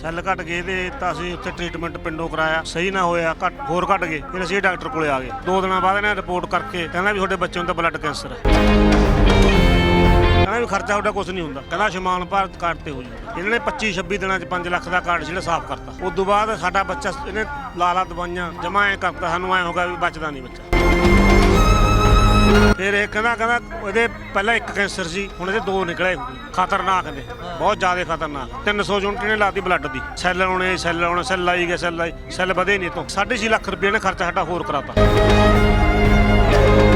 Cell ਘਟ ਗਏ ਤੇ ਤਾਂ ਅਸੀਂ ਉੱਥੇ ਟ੍ਰੀਟਮੈਂਟ ਪਿੰਡੋਂ ਕਰਾਇਆ। ਸਹੀ ਨਾ ਹੋਇਆ, ਘੱਟ, ਹੋਰ ਘਟ ਗਏ। ਫਿਰ ਅਸੀਂ ਡਾਕਟਰ ਕੋਲੇ ਆ ਗਏ। ਦੋ ਦਿਨਾਂ ਬਾਅਦ ਇਹਨੇ ਰਿਪੋਰਟ ਕਰਕੇ ਕਹਿੰਦਾ ਵੀ ਤੁਹਾਡੇ ਬੱਚੇ ਨੂੰ ਤਾਂ ਬਲੱਡ ਕੈਂਸਰ ਹੈ। ਕਹਿੰਦਾ ਵੀ ਖਰਚਾ ਤੁਹਾਡਾ ਕੁਝ ਨਹੀਂ ਹੁੰਦਾ। ਕਹਿੰਦਾ ਆਯੁਸ਼ਮਾਨ ਭਾਰਤ ਕਾਰਡ ਤੇ ਹੋ ਜੂਗਾ ਇਹਨਾਂ ਨੇ 25 26 ਦਿਨਾਂ ਚ 5 ਲੱਖ ਦਾ ਕਾਰਡ ਜਿਹੜਾ ਸਾਫ਼ ਕਰਤਾ। ਉਸ ਤੋਂ ਬਾਅਦ ਸਾਡਾ ਬੱਚਾ ਇਹਨੇ ਲਾਲਾ ਦਵਾਈਆਂ ਜਮਾ ਐ ਕਰਤਾ। ਸਾਨੂੰ ਐ ਹੋਗਾ ਵੀ ਬਚਦਾ ਨਹੀਂ ਬੱਚਾ। ਫਿਰ ਇਹ ਕਹਿੰਦਾ ਕਹਿੰਦਾ ਇਹਦੇ ਪਹਿਲਾਂ ਇੱਕ ਕੈਂਸਰ ਸੀ, ਹੁਣ ਇਹਦੇ ਦੋ ਨਿਕਲੇ। ਖਤਰਨਾਕ ਨੇ, ਬਹੁਤ ਜ਼ਿਆਦਾ ਖਤਰਨਾਕ। 300 ਯੂਨਿਟ ਨੇ ਲਾਤੀ ਬਲੱਡ ਦੀ। ਸੈੱਲ ਆਉਣੇ ਸੈੱਲ ਆਉਣੇ, ਸੈੱਲ ਲਾਈ ਗਏ ਸੈੱਲ ਲਾਈ ਸੈੱਲ ਵਧੇ ਨਹੀਂ ਤੋਂ 6.5 ਲੱਖ ਰੁਪਏ ਨੇ ਖਰਚਾ ਸਾਡਾ ਹੋਰ ਕਰਾਤਾ।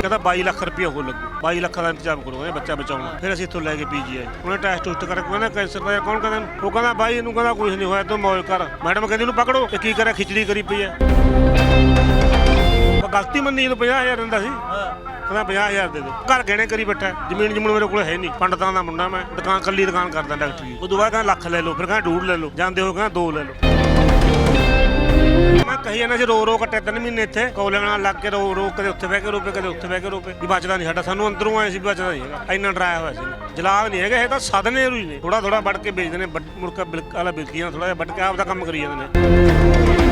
ਕਹਿੰਦਾ 22 ਲੱਖ ਰੁਪਏ ਹੋਰ ਲੱਗੂ। 22 ਲੱਖ ਦਾ ਇੰਤਜ਼ਾਮ ਕਰੋ ਇਹ ਬੱਚਾ ਬਚਾਉਣਾ। ਫਿਰ ਅਸੀਂ ਇੱਥੋਂ ਲੈ ਕੇ ਪੀਜੀਆਈ ਉਹਨੇ ਟੈਸਟ ਟੁਸਟ ਕਰਕੇ ਕਹਿੰਦਾ ਕੈਂਸਰ ਦਾ ਕੌਣ ਕਹਿੰਦਾ ਉਹ ਕਹਿੰਦਾ ਬਾਈ, ਇਹਨੂੰ ਕਹਿੰਦਾ ਕੁਝ ਨਹੀਂ ਹੋਇਆ, ਤੂੰ ਮੌਜ ਕਰ। ਮੈਡਮ ਕਹਿੰਦੀ ਇਹਨੂੰ ਪਕੜੋ ਤੇ ਕੀ ਕਰਿਆ, ਖਿਚੜੀ ਕਰੀ ਪਈ ਹੈ ਗਲਤੀ ਮੰਨੀ ਇਹਨੂੰ 50000 ਦਿੰਦਾ ਸੀ। ਕਹਿੰਦਾ 50000 ਦੇ ਦੇ ਘਰ ਗਹਿਣੇ ਕਰੀ ਬੈਠਾ ਹੈ। ਜ਼ਮੀਨ ਜਮੂਨ ਮੇਰੇ ਕੋਲ ਹੈ ਨਹੀਂ। ਪੰਡਤਾਂ ਦਾ ਮੁੰਡਾ ਮੈਂ। ਦੁਕਾਨ ਕੱਲੀ ਦੁਕਾਨ ਕਰਦਾ ਡਾਕਟਰ ਦੀ ਉਦੋਂ ਬਾਅਦ ਕਹਿੰਦਾ ਲੱਖ ਲੈ ਲਓ, ਫਿਰ ਕਹਿੰਦਾ ਡੂਢ ਲੈ ਲਓ। ਜਾਂਦੇ ਹੋ ਕਹਿੰਦਾ ਦੋ ਲੈ ਲਓ। ਮੈਂ ਕਹੀ ਜਾਂਦਾ ਸੀ, ਰੋ ਰੋ ਕੱਟੇ ਤਿੰਨ ਮਹੀਨੇ ਇੱਥੇ। ਕੌਲੇ ਨਾਲ ਲੱਗ ਕੇ ਰੋ ਰੋ ਕਦੇ ਉੱਥੇ ਬਹਿ ਕੇ ਰੋਪੇ ਕਦੇ ਉੱਥੇ ਬਹਿ ਕੇ ਰੋਪੇ ਵੀ ਬਚਦਾ ਨਹੀਂ ਸਾਡਾ। ਸਾਨੂੰ ਅੰਦਰੋਂ ਆਏ ਸੀ ਵੀ ਬਚਦਾ ਨਹੀਂ ਹੈਗਾ। ਇੰਨਾ ਡਰਾਇਆ ਹੋਇਆ ਸੀ। ਜਲਾਦ ਨਹੀਂ ਹੈਗਾ, ਇਹ ਤਾਂ ਸਾਧਨੇ ਹੀ ਨੇ। ਥੋੜਾ ਥੋੜਾ ਵੱਢ ਕੇ ਵੇਚਦੇ ਨੇ। ਵੱਢ- ਮੁੜ ਕੇ ਬਿਲਕ ਵਾਲਾ ਬਿਲਕੀਆਂ ਥੋੜਾ ਜਿਹਾ ਵੱਢ ਕੇ ਆਪਦਾ ਕੰਮ ਕਰੀ ਜਾਂਦੇ ਨੇ।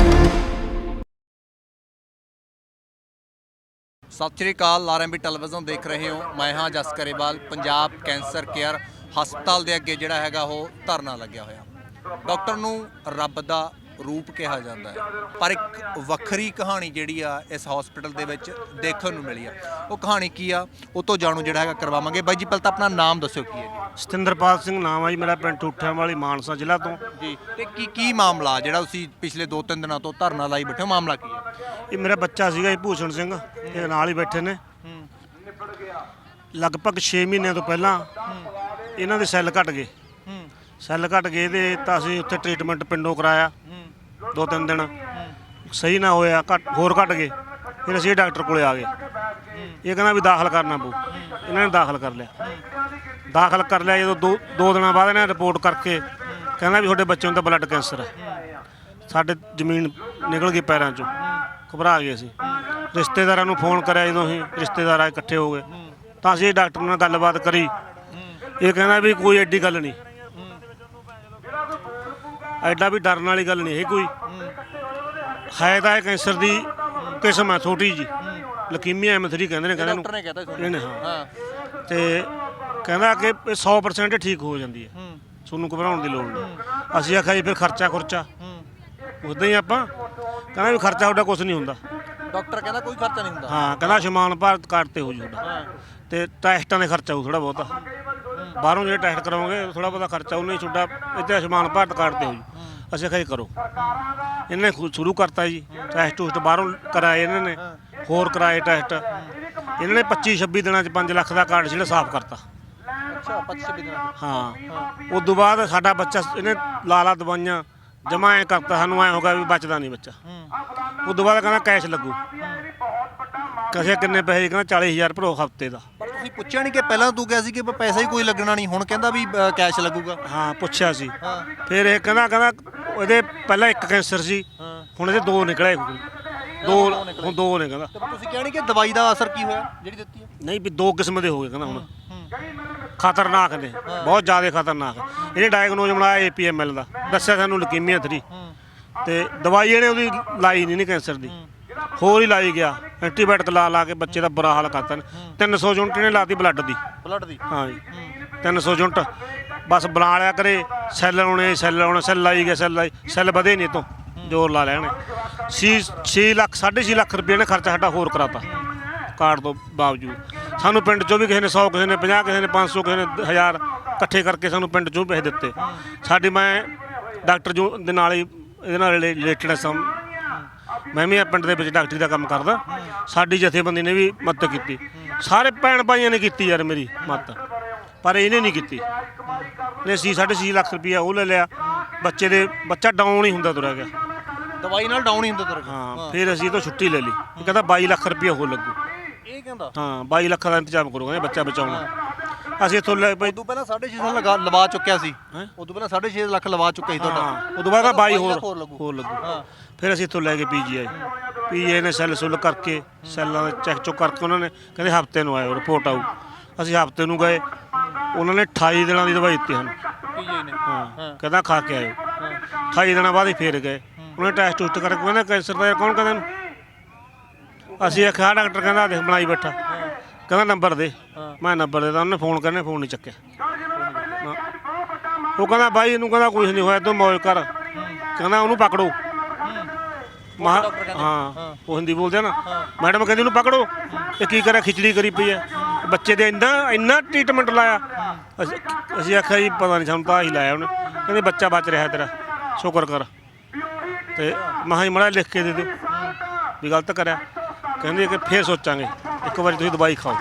ਸਤਿ ਸ਼੍ਰੀ ਅਕਾਲ ਆਰਐਮਬੀ ਟੈਲੀਵਿਜ਼ਨ ਦੇਖ ਰਹੇ ਹੋ। ਮੈਂ ਹਾਂ ਜਸ ਕਰੇਵਾਲ ਪੰਜਾਬ ਕੈਂਸਰ ਕੇਅਰ ਹਸਪਤਾਲ ਦੇ ਅੱਗੇ ਜਿਹੜਾ ਹੈਗਾ ਉਹ ਧਰਨਾ ਲੱਗਿਆ ਹੋਇਆ। ਡਾਕਟਰ ਨੂੰ ਰੱਬ ਦਾ ਰੂਪ ਕਿਹਾ ਜਾਂਦਾ ਹੈ। ਪਰ ਇੱਕ ਵੱਖਰੀ ਕਹਾਣੀ ਜਿਹੜੀ ਆ ਇਸ ਹਸਪੀਟਲ ਦੇ ਵਿੱਚ ਦੇਖਣ ਨੂੰ ਮਿਲੀ ਆ। ਉਹ ਕਹਾਣੀ ਕੀ ਆ? ਉਹ ਤੋਂ ਜਾਣੂ ਜਿਹੜਾ ਹੈਗਾ ਕਰਵਾਵਾਂਗੇ। ਬਾਈ ਜੀ ਪਹਿਲਾਂ ਤਾਂ ਆਪਣਾ ਨਾਮ ਦੱਸਿਓ ਕੀ ਹੈ ਸਤਿੰਦਰਪਾਲ ਸਿੰਘ ਨਾਮ ਆ ਜੀ ਮੇਰਾ ਪਿੰਡ ਠੂਠਿਆਂ ਵਾਲੀ ਮਾਨਸਾ ਜ਼ਿਲ੍ਹਾ ਤੋਂ। ਜੀ ਜੀ ਤੇ ਕੀ ਕੀ ਮਾਮਲਾ ਜਿਹੜਾ ਤੁਸੀਂ ਪਿਛਲੇ 2-3 ਦਿਨਾਂ ਤੋਂ ਧਰਨਾ ਲਾਈ ਬੈਠੇ ਹੋ? ਮਾਮਲਾ ਕੀ ਹੈ? ਇਹ ਮੇਰਾ ਬੱਚਾ ਸੀਗਾ ਜੀ, ਭੂਸ਼ਣ ਸਿੰਘ, ਇਹ ਨਾਲ ਹੀ ਬੈਠੇ ਨੇ। ਲਗਭਗ 6 ਮਹੀਨਿਆਂ ਤੋਂ ਪਹਿਲਾਂ ਇਹਨਾਂ ਦੇ ਸੈੱਲ ਘਟ ਗਏ। ਸੈੱਲ ਘਟ ਗਏ ਤੇ ਤਾਂ ਅਸੀਂ ਉੱਥੇ ਟ੍ਰੀਟਮੈਂਟ ਪਿੰਡੋਂ ਕਰਾਇਆ, ਦੋ ਤਿੰਨ ਦਿਨ। ਸਹੀ ਨਾ ਹੋਇਆ, ਘੱਟ, ਹੋਰ ਘਟ ਗਏ। ਫਿਰ ਅਸੀਂ ਡਾਕਟਰ ਕੋਲੇ ਆ ਗਏ। ਇਹ ਕਹਿੰਦਾ ਵੀ ਦਾਖਲ ਕਰਨਾ ਪਊ। ਇਹਨਾਂ ਨੇ ਦਾਖਲ ਕਰ ਲਿਆ। ਦਾਖਲ ਕਰ ਲਿਆ ਜਦੋਂ ਦੋ ਦੋ ਦਿਨਾਂ ਬਾਅਦ ਇਹਨਾਂ ਨੇ ਰਿਪੋਰਟ ਕਰਕੇ ਕਹਿੰਦਾ ਵੀ ਤੁਹਾਡੇ ਬੱਚੇ ਨੂੰ ਤਾਂ ਬਲੱਡ ਕੈਂਸਰ ਹੈ। ਸਾਡੇ ਜ਼ਮੀਨ ਨਿਕਲ ਗਈ ਪੈਰਾਂ ਚੋਂ। ਘਬਰਾ ਗਏ ਅਸੀਂ ਰਿਸ਼ਤੇਦਾਰਾਂ ਨੂੰ ਫੋਨ ਕਰਿਆ ਜਦੋਂ ਅਸੀਂ ਰਿਸ਼ਤੇਦਾਰ ਇਕੱਠੇ ਹੋ ਗਏ। ਤਾਂ ਅਸੀਂ ਡਾਕਟਰ ਨਾਲ ਗੱਲਬਾਤ ਕਰੀ। ਇਹ ਕਹਿੰਦਾ ਵੀ ਕੋਈ ਐਡੀ ਗੱਲ ਨਹੀਂ। ਐਡਾ ਵੀ ਡਰਨ ਵਾਲੀ ਗੱਲ ਨਹੀਂ ਹੈ ਕੋਈ। ਹੈ ਤਾਂ ਇਹ ਕੈਂਸਰ ਦੀ ਕਿਸਮ ਹੈ ਛੋਟੀ ਜੀ ਲਕੀਮੀਆ M3 ਕਹਿੰਦੇ ਨੇ ਕਹਿੰਦੇ ਡਾਕਟਰ ਨੇ ਕਹਤਾ ਇਹਨੇ ਤੁਹਾਨੂੰ ਹਾਂ। ਹਾਂ। ਤੇ ਕਹਿੰਦਾ ਕਿ ਇਹ 100% ਠੀਕ ਹੋ ਜਾਂਦੀ ਹੈ। ਹੂੰ। ਤੁਹਾਨੂੰ ਘਬਰਾਉਣ ਦੀ ਲੋੜ ਨਹੀਂ। ਅਸੀਂ ਆਖਿਆ ਜੀ ਫਿਰ ਖਰਚਾ ਖੁਰਚਾ। ਹੂੰ। ਉਦਾਂ ਹੀ ਆਪਾਂ ਕਹਿੰਦਾ ਵੀ ਖਰਚਾ ਤੁਹਾਡਾ ਕੁਝ ਨਹੀਂ ਹੁੰਦਾ। ਡਾਕਟਰ ਕਹਿੰਦਾ ਕੋਈ ਖਰਚਾ ਨਹੀਂ ਹੁੰਦਾ। ਹਾਂ ਕਹਿੰਦਾ ਆਯੁਸ਼ਮਾਨ ਭਾਰਤ ਕਾਰਡ ਤੇ ਹੋ ਜੂਗਾ ਹਾਂ। ਤੇ ਟੈਸਟਾਂ ਦੇ ਖਰਚਾ ਹੋਊ ਥੋੜਾ ਬਹੁਤਾ। ਬਾਹਰੋਂ ਜਿਹੜੇ ਟੈਸਟ ਕਰਾਉਂਗੇ ਥੋੜਾ ਬਹੁਤਾ ਖਰਚਾ ਉਹਨੇ ਛੁੱਟਾ ਇੱਥੇ ਆਯੁਸ਼ਮਾਨ ਭਾਰਤ ਕਾਰਡ ਤੇ ਹੋ ਜੂ। ਅਸੀਂ ਜੀ ਕਰੋ। ਇਹਨੇ ਖੁਦ ਸ਼ੁਰੂ ਕਰਤਾ ਜੀ ਟੈਸਟ ਟੂਸਟ ਬਾਹਰੋਂ ਕਰਾਏ ਇਹਨਾਂ ਨੇ ਹੋਰ ਕਰਾਏ ਟੈਸਟ। ਇਹਨਾਂ ਨੇ 25 26 ਦਿਨਾਂ ਚ 5 ਲੱਖ ਦਾ ਕਾਰਡ ਜਿਹੜਾ ਸਾਫ਼ ਕਰਤਾ। ਅੱਛਾ 25 ਦਿਨਾਂ ਹਾਂ। ਉਸ ਤੋਂ ਬਾਅਦ ਸਾਡਾ ਬੱਚਾ ਇਹਨੇ ਲਾਲਾ ਦਵਾਈਆਂ ਜਮਾ ਐ ਕਰਤਾ ਸਾਨੂੰ ਐ ਹੋਗਾ ਵੀ ਬਚਦਾ ਨਹੀਂ ਬੱਚਾ। ਹੂੰ। ਉਸ ਤੋਂ ਬਾਅਦ ਕਹਿੰਦਾ ਕੈਸ਼ ਲੱਗੂ। ਕਸੇ ਕਿੰਨੇ ਪੈਸੇ ਕਹਿੰਦਾ 40000 ਭਰੋ ਹਫ਼ਤੇ ਦਾ। ਪਰ ਤੁਸੀਂ ਪੁੱਛਿਆ ਨਹੀਂ ਕਿ ਪਹਿਲਾਂ ਤੂੰ ਕਿਹਾ ਸੀ ਕਿ ਪੈਸਾ ਹੀ ਕੋਈ ਲੱਗਣਾ ਨਹੀਂ ਹੁਣ ਕਹਿੰਦਾ ਵੀ ਕੈਸ਼ ਲੱਗੂਗਾ। ਹਾਂ ਪੁੱਛਿਆ ਸੀ। ਹਾਂ। ਫਿਰ ਇਹ ਕਹਿੰਦਾ ਕਹਿੰਦਾ ਉਹਦੇ ਪਹਿਲਾਂ ਇੱਕ ਕੈਂਸਰ ਸੀ ਹਾਂ। ਹੁਣ ਇਹਦੇ ਦੋ ਨਿਕਲੇ ਦੋ ਹੁਣ ਦੋ ਨੇ ਕਹਿੰਦਾ। ਤੁਸੀਂ ਕਿਹਾ ਨਹੀਂ ਕਿ ਦਵਾਈ ਦਾ ਅਸਰ ਕੀ ਹੋਇਆ ਜਿਹੜੀ ਦਿੱਤੀ ਹੈ? ਨਹੀਂ ਵੀ ਦੋ ਕਿਸਮ ਦੇ ਹੋ ਗਏ ਕਹਿੰਦਾ ਹੁਣ। ਹੂੰ। ਖਤਰਨਾਕ ਨੇ ਬਹੁਤ ਜ਼ਿਆਦਾ ਖਤਰਨਾਕ। ਇਹਨੇ ਡਾਇਗਨੋਜ਼ ਬਣਾਇਆ ਏਪੀਐਮਐਲ ਦਾ ਦੱਸਿਆ ਸਾਨੂੰ ਲਕੀਮੀਆ 3 ਹੂੰ ਤੇ ਦਵਾਈ ਇਹਨੇ ਉਹਦੀ ਲਾਈ ਨਹੀਂ ਨੀ ਕੈਂਸਰ ਦੀ। ਹੋਰ ਹੀ ਲਾਈ ਗਿਆ ਐਂਟੀਬਾਇਓਟਿਕ ਲਾ ਲਾ ਕੇ ਬੱਚੇ ਦਾ ਬੁਰਾ ਹਾਲ ਕਰਤਾ ਨੇ 300 ਯੂਨਿਟ ਨੇ ਲਾਤੀ ਬਲੱਡ ਦੀ। ਬਲੱਡ ਦੀ? ਹਾਂ ਜੀ। 300 ਯੂਨਿਟ। ਬਸ ਬਣਾ ਲਿਆ ਕਰੇ ਸੈੱਲ ਆਉਣੇ ਸੈੱਲ ਆਉਣੇ ਸੈੱਲ ਲਾਈ ਗਿਆ ਸੈੱਲ ਲਾਈ ਸੈੱਲ ਵਧੇ ਨਹੀਂ ਤੋਂ ਜ਼ੋਰ ਲਾ ਲੈਣੇ 6 6 ਲੱਖ 6.5 ਲੱਖ ਰੁਪਏ ਨੇ ਖਰਚਾ ਸਾਡਾ ਹੋਰ ਕਰਾਤਾ ਕਾਰਡ ਤੋਂ ਬਾਵਜੂਦ। ਸਾਨੂੰ ਪਿੰਡ ਚੋਂ ਵੀ ਕਿਸੇ ਨੇ 100 ਕਿਸੇ ਨੇ 50 ਕਿਸੇ ਨੇ 500 ਕਿਸੇ ਨੇ 1000 ਇਕੱਠੇ ਕਰਕੇ ਸਾਨੂੰ ਪਿੰਡ ਚੋਂ ਪੈਸੇ ਦਿੱਤੇ। ਸਾਡੀ ਮੈਂ ਡਾਕਟਰ ਜੋ ਦੇ ਨਾਲ ਹੀ ਇਹਦੇ ਨਾਲ ਰਿਲੇਟਡ ਸਮ ਮੈਂ ਵੀ ਪਿੰਡ ਦੇ ਵਿੱਚ ਡਾਕਟਰੀ ਦਾ ਕੰਮ ਕਰਦਾ। ਸਾਡੀ ਜਥੇਬੰਦੀ ਨੇ ਵੀ ਮਦਦ ਕੀਤੀ। ਸਾਰੇ ਭੈਣ ਭਾਈਆਂ ਨੇ ਕੀਤੀ ਯਾਰ ਮੇਰੀ ਮਦਦ। ਪਰ ਇਹਨੇ ਨਹੀਂ ਕੀਤੀ। ਨੇ ਸੀ 6.5 ਲੱਖ ਰੁਪਇਆ ਉਹ ਲੈ ਲਿਆ। ਬੱਚੇ ਦੇ ਬੱਚਾ ਡਾਊਨ ਹੀ ਹੁੰਦਾ ਤੁਰਿਆ ਗਿਆ। ਦਵਾਈ ਨਾਲ ਡਾਊਨ ਹੀ ਹੁੰਦਾ ਤੇਰੇ ਹਾਂ ਫਿਰ ਅਸੀਂ ਤੋਂ ਛੁੱਟੀ ਲੈ ਲਈ। ਕਹਿੰਦਾ 22 ਲੱਖ ਰੁਪਇਆ ਹੋਰ ਲੱਗੂ। ਇਹ ਕਹਿੰਦਾ? ਹਾਂ 22 ਲੱਖ ਦਾ ਇੰਤਜ਼ਾਮ ਕਰੋ ਕਹਿੰਦੇ ਬੱਚਾ ਬਚਾਉਣਾ। ਅਸੀਂ ਇੱਥੋਂ ਲੈ ਬਈ ਉਦੋਂ ਪਹਿਲਾਂ 6.5 ਲਗਾ ਲਵਾ ਚੁੱਕਿਆ ਸੀ? ਉਦੋਂ ਪਹਿਲਾਂ 6.5 ਲੱਖ ਲਵਾ ਚੁੱਕਿਆ ਸੀ ਤੁਹਾਡਾ। ਉਦੋਂ ਬਾਅਦ 22 ਲੱਖ ਹੋਰ ਹੋਰ ਲੱਗੂ। ਫਿਰ ਅਸੀਂ ਇੱਥੋਂ ਲੈ ਕੇ ਪੀਜੀਆਈ ਪੀਜੀਆਈ ਨੇ ਸੈੱਲ ਸੁੱਲ ਕਰਕੇ ਸੈੱਲਾਂ ਦਾ ਚੈੱਕ ਚੁੱਕ ਕਰਕੇ ਉਹਨਾਂ ਨੇ ਕਹਿੰਦੇ ਹਫ਼ਤੇ ਨੂੰ ਆਇਓ ਰਿਪੋਰਟ ਆਊ। ਅਸੀਂ ਹਫ਼ਤੇ ਨੂੰ ਗਏ ਉਹਨਾਂ ਨੇ 28 ਦਿਨਾਂ ਦੀ ਦਵਾਈ ਦਿੱਤੀ ਸਾਨੂੰ। ਪੀਜੀ ਨੇ। ਹਾਂ ਕਹਿੰਦਾ ਖਾ ਕੇ ਆਇਓ। 28 ਦਿਨਾਂ ਬਾਅਦ ਹੀ ਫੇਰ ਗਏ। ਉਹਨੇ ਟੈਸਟ ਟੁਸਟ ਕਰਕੇ ਕਹਿੰਦਾ ਕੈਂਸਰ ਦਾ ਕੌਣ ਕਹਿੰਦਾ ਅਸੀਂ ਆਖਿਆ ਡਾਕਟਰ ਕਹਿੰਦਾ ਦੇਖ ਬਣਾਈ ਬੈਠਾ। ਕਹਿੰਦਾ ਨੰਬਰ ਦੇ। ਮੈਂ ਨੰਬਰ ਦੇਦਾ ਉਹਨੇ ਫੋਨ ਕਰਨੇ ਫੋਨ ਨਹੀਂ ਚੱਕਿਆ। ਨਾ। ਉਹ ਕਹਿੰਦਾ ਬਾਈ ਇਹਨੂੰ ਕਹਿੰਦਾ ਕੁਝ ਨਹੀਂ ਹੋਇਆ ਤੂੰ ਮੌਜ ਕਰ। ਕਹਿੰਦਾ ਉਹਨੂੰ ਪਕੜੋ। ਮਹਾ ਹਾਂ। ਉਹ ਹਿੰਦੀ ਬੋਲਦੇ ਆ ਨਾ। ਮੈਡਮ ਕਹਿੰਦੀ ਉਹਨੂੰ ਪਕੜੋ। ਇਹ ਕੀ ਕਰਿਆ ਖਿਚੜੀ ਕਰੀ ਪਈ ਹੈ ਬੱਚੇ ਦੇ ਇੰਨਾ ਇੰਨਾ ਟ੍ਰੀਟਮੈਂਟ ਲਾਇਆ। ਅਸੀਂ ਅਸੀਂ ਆਖਿਆ ਜੀ ਪਤਾ ਨਹੀਂ ਸਾਨੂੰ ਤਾਂ ਆਹੀ ਲਾਇਆ ਉਹਨੇ। ਕਹਿੰਦੇ ਬੱਚਾ ਬਚ ਰਿਹਾ ਤੇਰਾ। ਸ਼ੁਕਰ ਕਰ। ਤੇ ਮਹਾ ਹੀ ਮੜਾ ਲਿਖ ਕੇ ਦੇ ਦਿਓ। ਵੀ ਗਲਤ ਕਰਿਆ। ਕਹਿੰਦੇ ਕਿ ਫੇਰ ਸੋਚਾਂਗੇ, ਇੱਕ ਵਾਰੀ ਤੁਸੀਂ ਦਵਾਈ ਖਾਓ।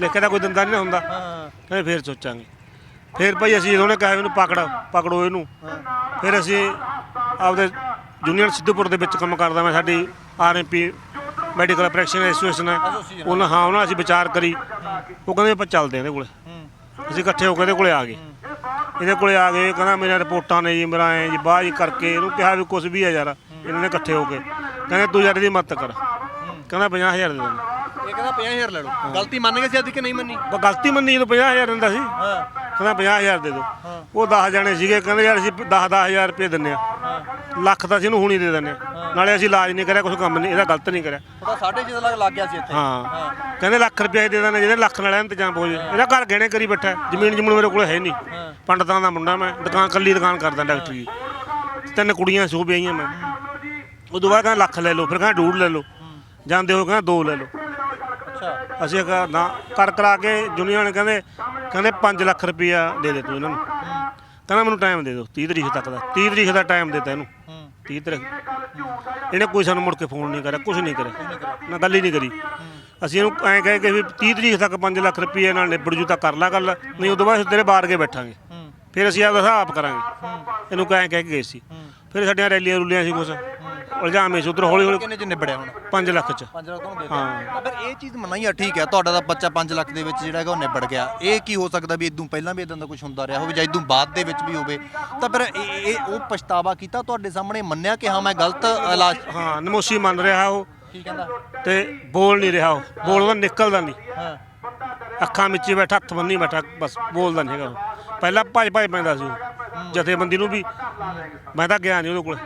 ਲਿਖ ਕੇ ਤਾਂ ਕੋਈ ਦਿੰਦਾ ਨਹੀਂ ਨਾ ਹੁੰਦਾ। ਕਹਿੰਦੇ ਫੇਰ ਸੋਚਾਂਗੇ। ਫਿਰ ਭਾਈ ਅਸੀਂ ਉਹਨੇ ਕਿਹਾ ਵੀ ਇਹਨੂੰ ਪਕੜ, ਪਕੜੋ ਇਹਨੂੰ। ਫਿਰ ਅਸੀਂ ਆਪਦੇ ਜੂਨੀਅਰ ਸਿੱਧੂਪੁਰ ਦੇ ਵਿੱਚ ਕੰਮ ਕਰਦਾ ਮੈਂ, ਸਾਡੀ ਆਰਐਮਪੀ ਮੈਡੀਕਲ ਪ੍ਰੈਕਟੀਸ਼ਨਰ ਐਸੋਸੀਏਸ਼ਨ ਹੈ। ਉਹਨਾਂ ਹਾਂ, ਉਹਨਾਂ ਅਸੀਂ ਵਿਚਾਰ ਕਰੀ। ਉਹ ਕਹਿੰਦੇ ਆਪਾਂ ਚੱਲਦੇ ਹਾਂ ਇਹਦੇ ਕੋਲੇ। ਅਸੀਂ ਇਕੱਠੇ ਹੋ ਕੇ ਇਹਦੇ ਕੋਲੇ ਆ ਗਏ। ਇਹਦੇ ਕੋਲੇ ਆ ਗਏ, ਕਹਿੰਦਾ ਮੇਰੀਆਂ ਰਿਪੋਰਟਾਂ ਨੇ ਜੀ, ਮੇਰਾ ਐ ਜੀ, ਬਾਅਦ ਜੀ ਕਰਕੇ ਇਹਨੂੰ ਕਿਹਾ ਵੀ ਕੁਝ ਵੀ ਹੈ ਯਾਰ, ਇਹਨਾਂ ਨੇ ਇਕੱਠੇ ਹੋ ਕੇ। ਕਹਿੰਦੇ ਤੂੰ ਯਾਰ ਇਹਦੀ ਮਦਦ ਕਰ। ਕਹਿੰਦਾ 50000 ਦੇ ਦੇ ਇਹ ਕਹਿੰਦਾ 50000 ਲੈ ਲਓ। ਗਲਤੀ ਮੰਨ ਗਏ ਸੀ ਅੱਜ ਕਿ ਨਹੀਂ ਮੰਨੀ? ਬਸ ਗਲਤੀ ਮੰਨੀ ਜਦੋਂ 50000 ਦਿੰਦਾ ਸੀ। ਹਾਂ। ਕਹਿੰਦਾ 50000 ਦੇ ਦਿਓ। ਉਹ 10 ਜਣੇ ਸੀਗੇ ਕਹਿੰਦੇ ਯਾਰ ਅਸੀਂ 10 10000 ਰੁਪਏ ਦਿੰਨੇ ਆ ਲੱਖ ਤਾਂ ਅਸੀਂ ਇਹਨੂੰ ਹੁਣੀ ਦੇ ਦਿੰਨੇ ਆ। ਨਾਲੇ ਅਸੀਂ ਇਲਾਜ ਨਹੀਂ ਕਰਿਆ ਕੁਝ ਕੰਮ ਨਹੀਂ ਇਹਦਾ ਗਲਤ ਨਹੀਂ ਕਰਿਆ। ਉਹਦਾ 6.5 ਲੱਖ ਲੱਗ ਗਿਆ ਸੀ ਇੱਥੇ। ਹਾਂ। ਕਹਿੰਦੇ ਲੱਖ ਰੁਪਏ ਦੇ ਦਿੰਦੇ ਜਿਹਦੇ ਲੱਖ ਨਾਲ ਇੰਤਜ਼ਾਮ ਹੋ ਜੇ। ਇਹਦਾ ਘਰ ਗਹਿਣੇ ਕਰੀ ਬੈਠਾ ਹੈ। ਜ਼ਮੀਨ ਜਮੂਨ ਮੇਰੇ ਕੋਲ ਹੈ ਨਹੀਂ। ਪੰਡਤਾਂ ਦਾ ਮੁੰਡਾ ਮੈਂ। ਦੁਕਾਨ ਕੱਲੀ ਦੁਕਾਨ ਕਰਦਾ ਡਾਕਟਰ ਦੀ ਤਿੰਨ ਕੁੜੀਆਂ ਸੋ ਵਿਆਹੀਆਂ ਮੈਂ। ਉਦੋਂ ਬਾਅਦ ਕਹਿੰਦਾ ਲੱਖ ਲੈ ਲਓ ਫਿਰ ਕਹਿੰਦਾ ਡੂਢ ਲੈ ਲਓ। ਜਾਂਦੇ ਹੋ ਕਹਿੰਦਾ ਦੋ ਲੈ ਲਓ। ਅੱਛਾ। ਅਸੀਂ ਕਿਹਾ ਨਾ ਕਰ ਕਰਾ ਕੇ ਜੁਨੀਅਰ ਨੇ ਕਹਿੰਦੇ ਕਹਿੰਦੇ 5 ਲੱਖ ਰੁਪਇਆ ਦੇ ਦੇ ਤੂੰ ਇਹਨਾਂ ਨੂੰ। ਕਹਿੰਦਾ ਮੈਨੂੰ ਟਾਈਮ ਦੇ ਦਿਓ 30 ਤਰੀਕ ਤੱਕ ਦਾ। 30 ਤਰੀਕ ਦਾ ਟਾਈਮ ਦਿੱਤਾ ਇਹਨੂੰ। 30 ਤਰੀਕ। ਇਹਨੇ ਕੋਈ ਸਾਨੂੰ ਮੁੜ ਕੇ ਫੋਨ ਨਹੀਂ ਕਰਿਆ ਕੁਝ ਨਹੀਂ ਕਰਿਆ। ਨਾ ਗੱਲ ਹੀ ਨਹੀਂ ਕਰੀ। ਅਸੀਂ ਇਹਨੂੰ ਐਂ ਕਹੇ ਕਿ ਵੀ 30 ਤਰੀਕ ਤੱਕ 5 ਲੱਖ ਰੁਪਏ ਨਾਲ ਨਿਬੜ ਜੂ ਤਾਂ ਕਰ ਲਾ ਗੱਲ ਨਹੀਂ ਉਦੋਂ ਬਾਅਦ ਅਸੀਂ ਤੇਰੇ ਬਾਹਰ ਕੇ ਬੈਠਾਂਗੇ। ਫਿਰ ਅਸੀਂ ਆਪਦਾ ਹਿਸਾਬ ਕਰਾਂਗੇ। ਇਹਨੂੰ ਕਹਿ ਕਹਿ ਕੇ ਗਏ ਸੀ। ਫਿਰ ਸਾਡੀਆਂ ਰੈਲੀਆਂ ਰੁਲੀਆਂ ਸੀ ਕੁਛ। ਇਲਜ਼ਾਮ ਸੀ ਉਧਰ ਹੌਲੀ ਹੌਲੀ ਕਿੰਨੇ ਚ ਨਿਬੜਿਆ ਹੁਣ? 5 ਲੱਖ ਚ। 5 ਲੱਖ ਤੁਹਾਨੂੰ ਦੇ ਹਾਂ। ਪਰ ਇਹ ਚੀਜ਼ ਮੰਨਾਈ ਆ ਠੀਕ ਹੈ ਤੁਹਾਡਾ ਤਾਂ ਬੱਚਾ 5 ਲੱਖ ਦੇ ਵਿੱਚ ਜਿਹੜਾ ਹੈਗਾ ਉਹ ਨਿਬੜ ਗਿਆ। ਇਹ ਕੀ ਹੋ ਸਕਦਾ ਵੀ ਇਦੋਂ ਪਹਿਲਾਂ ਵੀ ਇਦਾਂ ਦਾ ਕੁਝ ਹੁੰਦਾ ਰਿਹਾ ਹੋਵੇ ਜਾਂ ਇਦੋਂ ਬਾਅਦ ਦੇ ਵਿੱਚ ਵੀ ਹੋਵੇ? ਤਾਂ ਫਿਰ ਇਹ ਇਹ ਉਹ ਪਛਤਾਵਾ ਕੀਤਾ ਤੁਹਾਡੇ ਸਾਹਮਣੇ ਮੰਨਿਆ ਕਿ ਹਾਂ ਮੈਂ ਗਲਤ ਇਲਾਜ ਹਾਂ ਨਮੋਸ਼ੀ ਮੰਨ ਰਿਹਾ ਉਹ। ਕੀ ਕਹਿੰਦਾ? ਤੇ ਬੋਲ ਨਹੀਂ ਰਿਹਾ ਉਹ। ਬੋਲਦਾ ਨਿਕਲਦਾ ਨਹੀਂ। ਹਾਂ। ਅੱਖਾਂ ਵਿੱਚ ਹੀ ਬੈਠਾ ਹੱਥ ਬੰਨੀ ਬੈਠਾ ਬਸ ਬੋਲਦਾ ਨਹੀਂ ਹੈਗਾ ਉਹ। ਪਹਿਲਾਂ ਭੱਜ ਭੱਜ ਪੈਂਦਾ ਸੀ ਉਹ। ਜਥੇਬੰਦੀ ਨੂੰ ਵੀ। ਮੈਂ ਤਾਂ ਗਿਆ ਨਹੀਂ ਉਹਦੇ ਕੋਲ।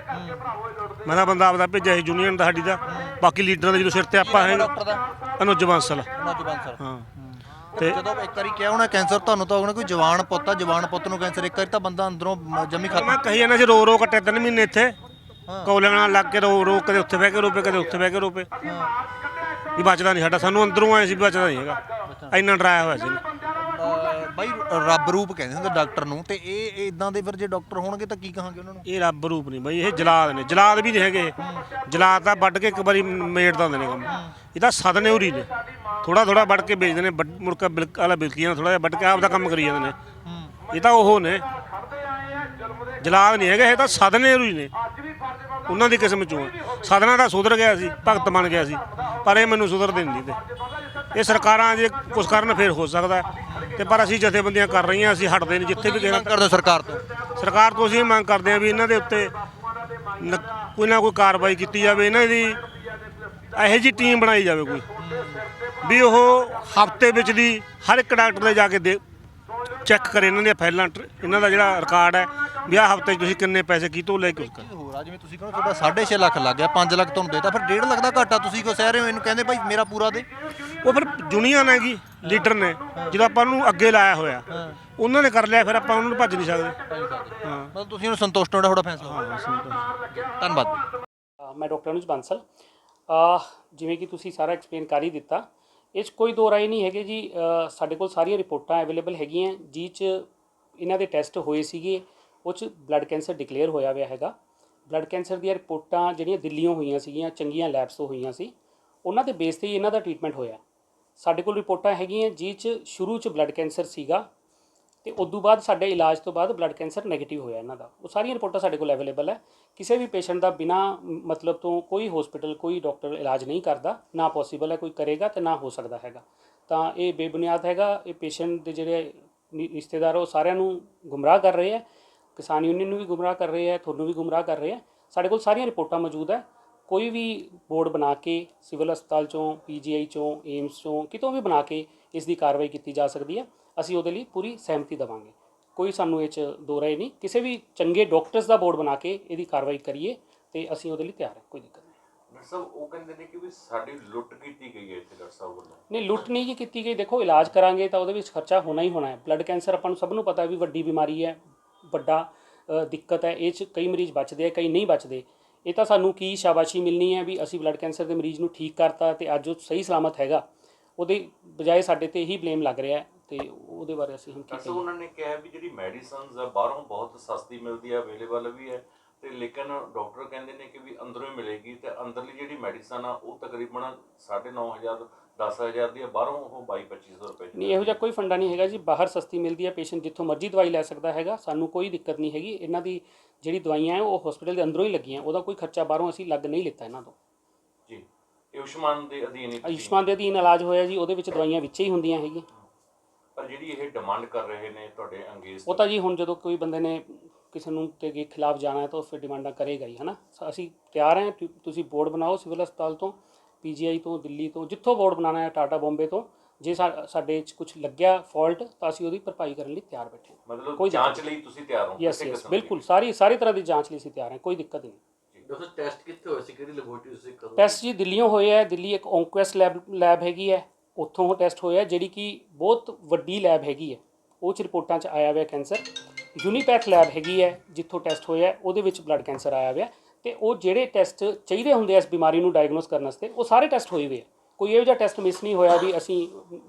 ਮੈਂ ਤਾਂ ਬੰਦਾ ਆਪਦਾ ਭੇਜਿਆ ਸੀ ਯੂਨੀਅਨ ਦਾ ਸਾਡੀ ਦਾ। ਬਾਕੀ ਲੀਡਰਾਂ ਦੇ ਜਦੋਂ ਸਿਰ ਤੇ ਆਪਾਂ ਹੈ ਡਾਕਟਰ ਦਾ? ਅਨੁਜ ਬਾਂਸਲ। ਨੌਜਵਾਨ ਸਰ ਹਾਂ। ਤੇ ਜਦੋਂ ਇੱਕ ਵਾਰੀ ਕਿਹਾ ਹੋਣਾ ਕੈਂਸਰ ਤੁਹਾਨੂੰ ਤਾਂ ਉਹਨੇ ਕੋਈ ਜਵਾਨ ਪੁੱਤ ਆ ਜਵਾਨ ਪੁੱਤ ਨੂੰ ਕੈਂਸਰ। ਇੱਕ ਵਾਰੀ ਤਾਂ ਬੰਦਾ ਅੰਦਰੋਂ ਮ- ਜੰਮੀ ਖਤਮ ਮੈਂ ਕਹੀ ਜਾਂਦਾ ਸੀ ਰੋ ਰੋ ਕੱਟੇ ਤਿੰਨ ਮਹੀਨੇ ਇੱਥੇ। ਕੌਲਿਆਂ ਨਾਲ ਲੱਗ ਕੇ ਰੋ ਰੋ ਕਦੇ ਉੱਥੇ ਬਹਿ ਕੇ ਰੋਪੇ ਕਦੇ ਉੱਥੇ ਬਹਿ ਕੇ ਰੋਪੇ ਵੀ ਬਚਦਾ ਨਹੀਂ ਸਾਡਾ। ਸਾਨੂੰ ਅੰਦਰੋਂ ਆਏ ਸੀ ਵੀ ਬਚਦਾ ਨਹੀਂ ਹੈਗਾ। ਇੰਨਾ ਡਰਾਇਆ ਹੋਇਆ ਸੀ। ਇਹਨੇ। ਬਾਈ, ਰੱਬ ਰੂਪ ਕਹਿੰਦੇ ਹੁੰਦੇ ਡਾਕਟਰ ਨੂੰ, ਤੇ ਇਹ ਇਦਾਂ ਦੇ ਫਿਰ ਜੇ ਡਾਕਟਰ ਹੋਣਗੇ ਤਾਂ ਕੀ ਕਹਾਂਗੇ ਉਹਨਾਂ ਨੂੰ? ਇਹ ਰੱਬ ਰੂਪ ਨਹੀਂ ਬਈ, ਇਹ ਜਲਾਦ ਨੇ। ਜਲਾਦ ਵੀ ਨਹੀਂ ਹੈਗੇ। ਜਲਾਦ ਤਾਂ ਵੱਢ ਕੇ ਇੱਕ ਵਾਰੀ ਮੇੜਦਾ ਹੁੰਦੇ ਨੇ ਕੰਮ। ਇਹ ਤਾਂ ਸਦਨੇ ਉਰੀ ਨੇ। ਥੋੜਾ ਥੋੜਾ ਵੱਢ ਕੇ ਵੇਚਦੇ ਨੇ, ਵੱਢ- ਬਿਲਕ ਵਾਲਾ ਬਿਲਕੀਆਂ ਥੋੜਾ ਜਿਹਾ ਵੱਢ ਕੇ ਆਪਦਾ ਕੰਮ ਕਰੀ ਜਾਂਦੇ ਨੇ। ਇਹ ਤਾਂ ਉਹ ਨੇ। ਜਲਾਦ ਨਹੀਂ ਹੈਗੇ, ਇਹ ਤਾਂ ਸਦਨੇ ਉਰੀ ਨੇ। ਉਹਨਾਂ ਦੀ ਕਿਸਮ ਚੋਂ। ਆ। ਸਦਨਾ ਤਾਂ ਸੁਧਰ ਗਿਆ ਸੀ, ਭਗਤ ਬਣ ਗਿਆ ਸੀ। ਪਰ ਇਹ ਮੈਨੂੰ ਸੁਧਰਦੇ ਨਹੀਂ ਤੇ ਇਹ ਸਰਕਾਰਾਂ ਜੇ ਕੁਝ ਕਰਨ ਫਿਰ ਹੋ ਸਕਦਾ ਹੈ। ਤੇ ਪਰ ਅਸੀਂ ਜਥੇਬੰਦੀਆਂ ਕਰ ਰਹੀਆਂ ਅਸੀਂ ਹਟਦੇ ਨਹੀਂ ਜਿੱਥੇ ਵੀ ਮੰਗ ਕਰਦੇ ਸਰਕਾਰ ਤੋਂ? ਸਰਕਾਰ ਤੋਂ ਅਸੀਂ ਇਹ ਮੰਗ ਕਰਦੇ ਹਾਂ ਵੀ ਇਹਨਾਂ ਦੇ ਉੱਤੇ ਨ- ਕੋਈ ਨਾ ਕੋਈ ਕਾਰਵਾਈ ਕੀਤੀ ਜਾਵੇ ਇਹਨਾਂ ਦੀ ਇਹੋ ਜੀ ਟੀਮ ਬਣਾਈ ਜਾਵੇ ਕੋਈ। ਵੀ ਉਹ ਹਫ਼ਤੇ ਵਿੱਚ ਦੀ ਹਰ ਇੱਕ ਡਾਕਟਰ ਦੇ ਜਾ ਕੇ ਦੇ ਚੈੱਕ ਕਰੇ ਇਹਨਾਂ ਦੀਆਂ ਫਾਈਲਾਂ ਟ- ਇਹਨਾਂ ਦਾ ਜਿਹੜਾ ਰਿਕਾਰਡ ਹੈ ਵੀ ਆਹ ਹਫ਼ਤੇ 'ਚ ਤੁਸੀਂ ਕਿੰਨੇ ਪੈਸੇ ਕੀਤੋਂ ਲੈ ਕੇ ਉਸ ਕਰ ਚੀਜ਼ ਹੋਰ ਆ ਜਿਵੇਂ ਤੁਸੀਂ ਕਹਿੰਦੇ ਤੁਹਾਡਾ 6.5 ਲੱਖ ਲੱਗ ਗਿਆ 5 ਲੱਖ ਤੁਹਾਨੂੰ ਦੇਤਾ ਫਿਰ 1.5 ਲੱਖ ਦਾ ਘਾਟਾ ਤੁਸੀਂ ਕਿਉਂ ਸਹਿ ਰਹੇ ਹੋ? ਇਹਨੂੰ ਕਹਿੰਦੇ ਭਾਈ ਮੇਰਾ ਪੂਰਾ ਦੇ। ਉਹ ਫਿਰ ਯੂਨੀਅਨ ਹੈਗੀ ਲੀਡਰ ਨੇ ਜਦੋਂ ਆਪਾਂ ਉਹਨੂੰ ਅੱਗੇ ਲਾਇਆ ਹੋਇਆ। ਉਹਨਾਂ ਨੇ ਕਰ ਲਿਆ ਫਿਰ ਆਪਾਂ ਉਹਨਾਂ ਨੂੰ ਭੱਜ ਨਹੀਂ ਸਕਦੇ। ਹਾਂ। ਮਤਲਬ ਤੁਸੀਂ ਉਹਨੂੰ ਸੰਤੁਸ਼ਟ ਹੋ ਤੁਹਾਡਾ ਫੈਸਲਾ ਧੰਨਵਾਦ। ਅ, ਮੈਂ ਡਾਕਟਰ ਅਨੁਜ ਬਾਂਸਲ। ਜਿਵੇਂ ਕਿ ਤੁਸੀਂ ਸਾਰਾ ਐਕਸਪਲੇਨ ਕਰ ਹੀ ਦਿੱਤਾ ਇਹ 'ਚ ਕੋਈ ਦੋ ਰਾਏ ਨਹੀਂ ਹੈਗੇ ਜੀ। ਸਾਡੇ ਕੋਲ ਸਾਰੀਆਂ ਰਿਪੋਰਟਾਂ ਅਵੇਲੇਬਲ ਹੈਗੀਆਂ ਜਿਹ 'ਚ ਇਹਨਾਂ ਦੇ ਟੈਸਟ ਹੋਏ ਸੀਗੇ ਉਹ 'ਚ ਬਲੱਡ ਕੈਂਸਰ ਡਿਕਲੇਅਰ ਹੋਇਆ ਹੋਇਆ ਹੈਗਾ। ਬਲੱਡ ਕੈਂਸਰ ਦੀਆਂ ਰਿਪੋਰਟਾਂ ਜਿਹੜੀਆਂ ਦਿੱਲੀੋਂ ਹੋਈਆਂ ਸੀਗੀਆਂ ਚੰਗੀਆਂ ਲੈਬਸ ਤੋਂ ਹੋਈਆਂ ਸੀ ਉਹਨਾਂ ਦੇ ਬੇਸ ਤੇ ਹੀ ਇਹਨਾਂ ਦਾ ਟ੍ਰੀਟਮੈਂਟ ਹੋਇਆ। ਸਾਡੇ ਕੋਲ ਰਿਪੋਰਟਾਂ ਹੈਗੀਆਂ ਜਿਹ 'ਚ ਸ਼ੁਰੂ 'ਚ ਬਲੱਡ ਕੈਂਸਰ ਸੀਗਾ ਤੇ ਉਸ ਤੋਂ ਬਾਅਦ ਸਾਡੇ ਇਲਾਜ ਤੋਂ ਬਾਅਦ ਬਲੱਡ ਕੈਂਸਰ ਨੈਗੇਟਿਵ ਹੋਇਆ ਇਹਨਾਂ ਦਾ। ਉਹ ਸਾਰੀਆਂ ਰਿਪੋਰਟਾਂ ਸਾਡੇ ਕੋਲ ਅਵੇਲੇਬਲ ਹੈ। ਕਿਸੇ ਵੀ ਪੇਸ਼ੈਂਟ ਦਾ ਬਿਨਾ ਮਤਲਬ ਤੋਂ ਕੋਈ ਹਸਪੀਟਲ ਕੋਈ ਡਾਕਟਰ ਇਲਾਜ ਨਹੀਂ ਕਰਦਾ, ਨਾ ਪੋਸੀਬਲ ਹੈ, ਕੋਈ ਕਰੇਗਾ ਤੇ ਨਾ ਹੋ ਸਕਦਾ ਹੈਗਾ। ਤਾਂ ਇਹ ਬੇਬੁਨਿਆਦ ਹੈਗਾ, ਇਹ ਪੇਸ਼ੈਂਟ ਦੇ ਜਿਹੜੇ ਰਿਸ਼ਤੇਦਾਰ ਉਹ ਸਾਰਿਆਂ ਨੂੰ ਗੁੰਮਰਾਹ ਕਰ ਰਹੇ ਹੈ। ਕਿਸਾਨ ਯੂਨੀਅਨ ਨੂੰ ਵੀ ਗੁੰਮਰਾਹ ਕਰ ਰਹੇ ਹੈ, ਤੁਹਾਨੂੰ ਵੀ ਗੁੰਮਰਾਹ ਕਰ ਰਹੇ ਹੈ। ਸਾਡੇ ਕੋਲ ਸਾਰੀਆਂ ਰਿਪੋਰਟਾਂ ਮੌਜੂਦ ਹੈ। ਕੋਈ ਵੀ ਬੋਰਡ ਬਣਾ ਕੇ ਸਿਵਲ ਹਸਪਤਾਲ ਚੋਂ ਪੀਜੀਆਈ ਚੋਂ ਏਮਸ ਚੋਂ ਕਿਤੋਂ ਵੀ ਬਣਾ ਕੇ ਇਸ ਦੀ ਕਾਰਵਾਈ ਕੀਤੀ ਜਾ ਸਕਦੀ ਹੈ ਅਸੀਂ ਉਹਦੇ ਲਈ ਪੂਰੀ ਸਹਿਮਤੀ ਦੇਵਾਂਗੇ। ਕੋਈ ਸਾਨੂੰ ਇਹ ਚ ਦੋ ਰਾਏ ਨਹੀਂ ਕਿਸੇ ਵੀ ਚੰਗੇ ਡਾਕਟਰਸ ਦਾ ਬੋਰਡ ਬਣਾ ਕੇ ਇਹਦੀ ਕਾਰਵਾਈ ਕਰੀਏ ਤੇ ਅਸੀਂ ਉਹਦੇ ਲਈ ਤਿਆਰ ਹਾਂ ਕੋਈ ਦਿੱਕਤ ਨਹੀਂ। ਡਾਕਟਰ ਸਾਹਿਬ ਉਹ ਕਹਿੰਦੇ ਨੇ ਕਿ ਵੀ ਸਾਡੀ ਲੁੱਟ ਕੀਤੀ ਗਈ ਹੈ ਇੱਥੇ ਡਾਕਟਰ ਸਾਹਿਬ ਵੱਲੋਂ। ਨਹੀਂ ਲੁੱਟ ਨਹੀਂ ਜੀ ਕੀਤੀ ਗਈ ਦੇਖੋ ਇਲਾਜ ਕਰਾਂਗੇ ਤਾਂ ਉਹਦੇ ਵਿੱਚ ਖਰਚਾ ਹੋਣਾ ਹੀ ਹੋਣਾ ਹੈ। ਬਲੱਡ ਕੈਂਸਰ ਆਪਾਂ ਨੂੰ ਸਭ ਨੂੰ ਪਤਾ ਵੀ ਵੱਡੀ ਬਿਮਾਰੀ ਹੈ ਵੱਡਾ ਦਿੱਕਤ ਹੈ ਇਹ ਚ ਕਈ ਮਰੀਜ਼ ਬਚਦੇ ਆ ਕਈ ਨਹੀਂ ਬਚਦੇ। ਇਹ ਤਾਂ ਸਾਨੂੰ ਕੀ ਸ਼ਾਬਾਸ਼ੀ ਮਿਲਣੀ ਹੈ ਵੀ ਅਸੀਂ ਬਲੱਡ ਕੈਂਸਰ ਦੇ ਮਰੀਜ਼ ਨੂੰ ਠੀਕ ਕਰਤਾ ਤੇ ਅੱਜ ਉਹ ਸਹੀ ਸਲਾਮਤ ਹੈਗਾ। ਉਹਦੇ ਬਜਾਏ ਸਾਡੇ ਤੇ ਇਹੀ ਬਲੇਮ ਲੱਗ ਰਿਹਾ ਹੈ ਤੇ ਉਹਦੇ ਬਾਰੇ ਅਸੀਂ ਹੁਣ ਕੀ ਕਰੀਏ ਉਹਨਾਂ ਨੇ ਕਿਹਾ ਵੀ ਜਿਹੜੀ ਮੈਡੀਸਨਸ ਆ ਬਾਹਰੋਂ ਬਹੁਤ ਸਸਤੀ ਮਿਲਦੀ ਹੈ ਅਵੇਲੇਬਲ ਵੀ ਹੈ ਤੇ ਲੇਕਿਨ ਡਾਕਟਰ ਕਹਿੰਦੇ ਨੇ ਕਿ ਵੀ ਅੰਦਰੋਂ ਹੀ ਮਿਲੇਗੀ ਤੇ ਅੰਦਰਲੀ ਜਿਹੜੀ ਮੈਡੀਸਨ ਆ ਉਹ ਤਕਰੀਬਨ 9500 10000 ਦੀ ਬਾਹਰੋਂ ਉਹ 22 2500 ਰੁਪਏ ਨਹੀਂ ਇਹੋ ਜਿਹਾ ਕੋਈ ਫੰਡਾ ਨਹੀਂ ਹੈਗਾ ਜੀ। ਬਾਹਰ ਸਸਤੀ ਮਿਲਦੀ ਹੈ ਪੇਸ਼ੈਂਟ ਜਿੱਥੋਂ ਮਰਜ਼ੀ ਦਵਾਈ ਲੈ ਸਕਦਾ ਹੈਗਾ। ਸਾਨੂੰ ਕੋਈ ਦਿੱਕਤ ਨਹੀਂ ਹੈਗੀ। ਇਹਨਾਂ ਦੀ ਜਿਹੜੀ ਦਵਾਈਆਂ ਹੈ ਉਹ ਹਸਪੀਟਲ ਦੇ ਅੰਦਰੋਂ ਹੀ ਲੱਗੀਆਂ ਉਹਦਾ ਕੋਈ ਖਰਚਾ ਬਾਹਰੋਂ ਅਸੀਂ ਲੱਗ ਨਹੀਂ ਲਿੱਤਾ ਇਹਨਾਂ ਤੋਂ। ਜੀ ਆਯੁਸ਼ਮਾਨ ਦੇ ਅਧੀਨ ਹੀ ਤੁਸੀਂ- ਆਯੁਸ਼ਮਾਨ ਦੇ ਅਧੀਨ ਇਲਾਜ ਹੋਇਆ ਜੀ ਉਹਦੇ ਵਿੱਚ ਦਵਾਈਆਂ ਵਿੱਚ ਹੀ ਹੁੰਦੀਆਂ ਹੈਗੀਆਂ। ਪਰ ਜਿਹੜੀ ਇਹ ਡਿਮਾਂਡ ਕਰ ਰਹੇ ਨੇ ਤੁਹਾਡੇ ਅੰਗੇਜ਼ ਉਹ ਤਾਂ ਜੀ ਹੁਣ ਜਦੋਂ ਕੋਈ ਬੰਦੇ ਨੇ ਕਿਸੇ ਨੂੰ ਤੇ ਦੇ ਖਿਲਾਫ ਜਾਣਾ ਹੈ ਤਾਂ ਉਹ ਫਿਰ ਡਿਮਾਂਡਾਂ ਕਰੇਗਾ ਹੀ ਹਨਾ? ਸ- ਅਸੀਂ ਤਿਆਰ ਹਾਂ ਤੁ- ਤੁਸੀਂ ਬੋਰਡ ਬਣਾਓ ਸਿਵਲ ਹਸਪਤਾਲ ਤੋਂ ਪੀਜੀਆਈ ਤੋਂ ਦਿੱਲੀ ਤੋਂ ਜਿੱਥੋਂ ਬੋਰਡ ਬਣਾਉਣਾ ਹੈ ਟਾਟਾ ਬੰਬੇ ਤੋਂ ਜੇ ਸਾ- ਸਾਡੇ 'ਚ ਕੁਝ ਲੱਗਿਆ ਫਾਲਟ ਤਾਂ ਅਸੀਂ ਉਹਦੀ ਭਰਪਾਈ ਕਰਨ ਲਈ ਤਿਆਰ ਬੈਠੇ ਹਾਂ। ਮਤਲਬ ਕੋਈ ਜਾਂਚ ਲਈ ਤੁਸੀਂ ਤਿਆਰ ਹੋ ਯੈਸ ਕਿਸੇ ਯੈਸ ਕਿਸਮ ਦੀ। ਬਿਲਕੁਲ। ਸਾਰੀ ਸਾਰੀ ਤਰ੍ਹਾਂ ਦੀ ਜਾਂਚ ਲਈ ਅਸੀਂ ਤਿਆਰ ਹਾਂ ਕੋਈ ਦਿੱਕਤ ਨਹੀਂ। ਡਾਕਟਰ ਟੈਸਟ ਕਿੱਥੇ ਹੋਏ ਸੀ? ਕਿਹੜੀ ਲੈਬੋਰਟਰੀ ਤੁਸੀਂ ਕਦੋਂ ਟੈਸਟ ਜੀ ਦਿੱਲੀੋਂ ਹੋਏ ਹੈ। ਦਿੱਲੀ ਇੱਕ ਓਂਕੁਐਸ ਲੈਬ ਲੈਬ ਹੈਗੀ ਹੈ। ਉੱਥੋਂ ਉਹ ਟੈਸਟ ਹੋਇਆ ਜਿਹੜੀ ਕਿ ਬਹੁਤ ਵੱਡੀ ਲੈਬ ਹੈਗੀ ਹੈ। ਉਹ ਚ ਰਿਪੋਰਟਾਂ ਚ ਆਇਆ ਹੋਇਆ ਕੈਂਸਰ। ਯੂਨੀਪੈਥ ਲੈਬ ਹੈਗੀ ਹੈ ਜਿੱਥੋਂ ਟੈਸਟ ਹੋਇਆ ਉਹਦੇ ਵਿੱਚ ਬਲੱਡ ਕੈਂਸਰ ਆਇਆ ਹੋਇਆ। ਤੇ ਉਹ ਜਿਹੜੇ ਟੈਸਟ ਚਾਹੀਦੇ ਹੁੰਦੇ ਆ ਇਸ ਬਿਮਾਰੀ ਨੂੰ ਡਾਇਗਨੋਸ ਕਰਨ ਵਾਸਤੇ ਉਹ ਸਾਰੇ ਟੈਸਟ ਹੋਏ ਹੋਏ ਆ। ਕੋਈ ਇਹੋ ਜਿਹਾ ਟੈਸਟ ਮਿਸ ਨਹੀਂ ਹੋਇਆ ਵੀ ਅਸੀਂ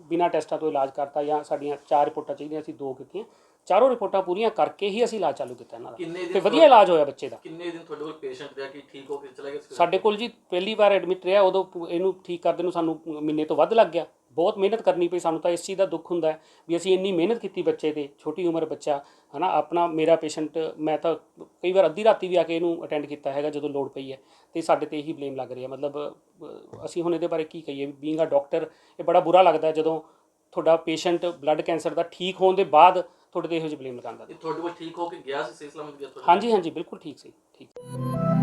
ਬਿਨਾਂ ਟੈਸਟਾਂ ਤੋਂ ਇਲਾਜ ਕਰਤਾ ਜਾਂ ਸਾਡੀਆਂ ਚਾਰ ਰਿਪੋਰਟਾਂ ਚਾਹੀਦੀਆਂ ਅਸੀਂ ਦੋ ਕੀਤੀਆਂ। ਚਾਰੋਂ ਰਿਪੋਰਟਾਂ ਪੂਰੀਆਂ ਕਰਕੇ ਹੀ ਅਸੀਂ ਇਲਾਜ ਚਾਲੂ ਕੀਤਾ ਇਹਨਾਂ ਦਾ। ਤੇ ਵਧੀਆ ਇਲਾਜ ਹੋਇਆ ਬੱਚੇ ਦਾ। ਕਿੰਨੇ ਦਿਨ ਤੁਹਾਡੇ ਕੋਲ ਪੇਸ਼ੈਂਟ ਰਿਹਾ ਕਿ ਠੀਕ ਹੋ ਕੇ ਚਲਾ ਗਿਆ? ਸਾਡੇ ਕੋਲ ਜੀ ਪਹਿਲੀ ਵਾਰ ਐਡਮਿਟ ਰਿਹਾ ਉਦੋਂ ਇਹਨੂੰ ਠੀਕ ਕਰਦੇ ਨੂੰ ਸਾਨੂੰ ਮਹੀਨੇ ਤੋਂ ਵੱਧ ਲੱਗ ਗਿਆ। ਬਹੁਤ ਮਿਹਨਤ ਕਰਨੀ ਪਈ ਸਾਨੂੰ ਤਾਂ ਇਸ ਚੀਜ਼ ਦਾ ਦੁੱਖ ਹੁੰਦਾ ਹੈ ਵੀ ਅਸੀਂ ਇੰਨੀ ਮਿਹਨਤ ਕੀਤੀ ਬੱਚੇ ਤੇ ਛੋਟੀ ਉਮਰ ਬੱਚਾ ਹਨਾ ਆਪਣਾ ਮੇਰਾ ਪੇਸ਼ੈਂਟ ਮੈਂ ਤਾਂ ਕਈ ਵਾਰ ਅੱਧੀ ਰਾਤੀ ਵੀ ਆ ਕੇ ਇਹਨੂੰ ਅਟੈਂਡ ਕੀਤਾ ਹੈਗਾ ਜਦੋਂ ਲੋੜ ਪਈ ਹੈ ਤੇ ਸਾਡੇ ਤੇ ਇਹੀ ਬਲੇਮ ਲੱਗ ਰਿਹਾ। ਮਤਲਬ ਅ, ਅਸੀਂ ਹੁਣ ਇਹਦੇ ਬਾਰੇ ਕੀ ਕਹੀਏ? ਬੀਇੰਗ ਅ ਡਾਕਟਰ ਇਹ ਬੜਾ ਬੁਰਾ ਲੱਗਦਾ ਹੈ ਜਦੋਂ ਤੁਹਾਡਾ ਪੇਸ਼ੈਂਟ ਬਲੱਡ ਕੈਂਸਰ ਦਾ ਠੀਕ ਹੋਣ ਦੇ ਬਾਅਦ ਤੁਹਾਡੇ ਤੇ ਇਹੋ ਜਿਹੇ ਬਲੇਮ ਲਗਾਉਂਦਾ। ਇਹ ਤੁਹਾਡੇ ਕੋਲ ਠੀਕ ਹੋ ਕੇ ਗਿਆ ਸੀ ਸਹੀ ਸਲਾਮਤ ਗਿਆ ਤੁਹਾਡੇ ਹਾਂਜੀ ਹਾਂਜੀ ਬਿਲਕੁਲ ਠੀਕ ਸੀ ਠੀਕ।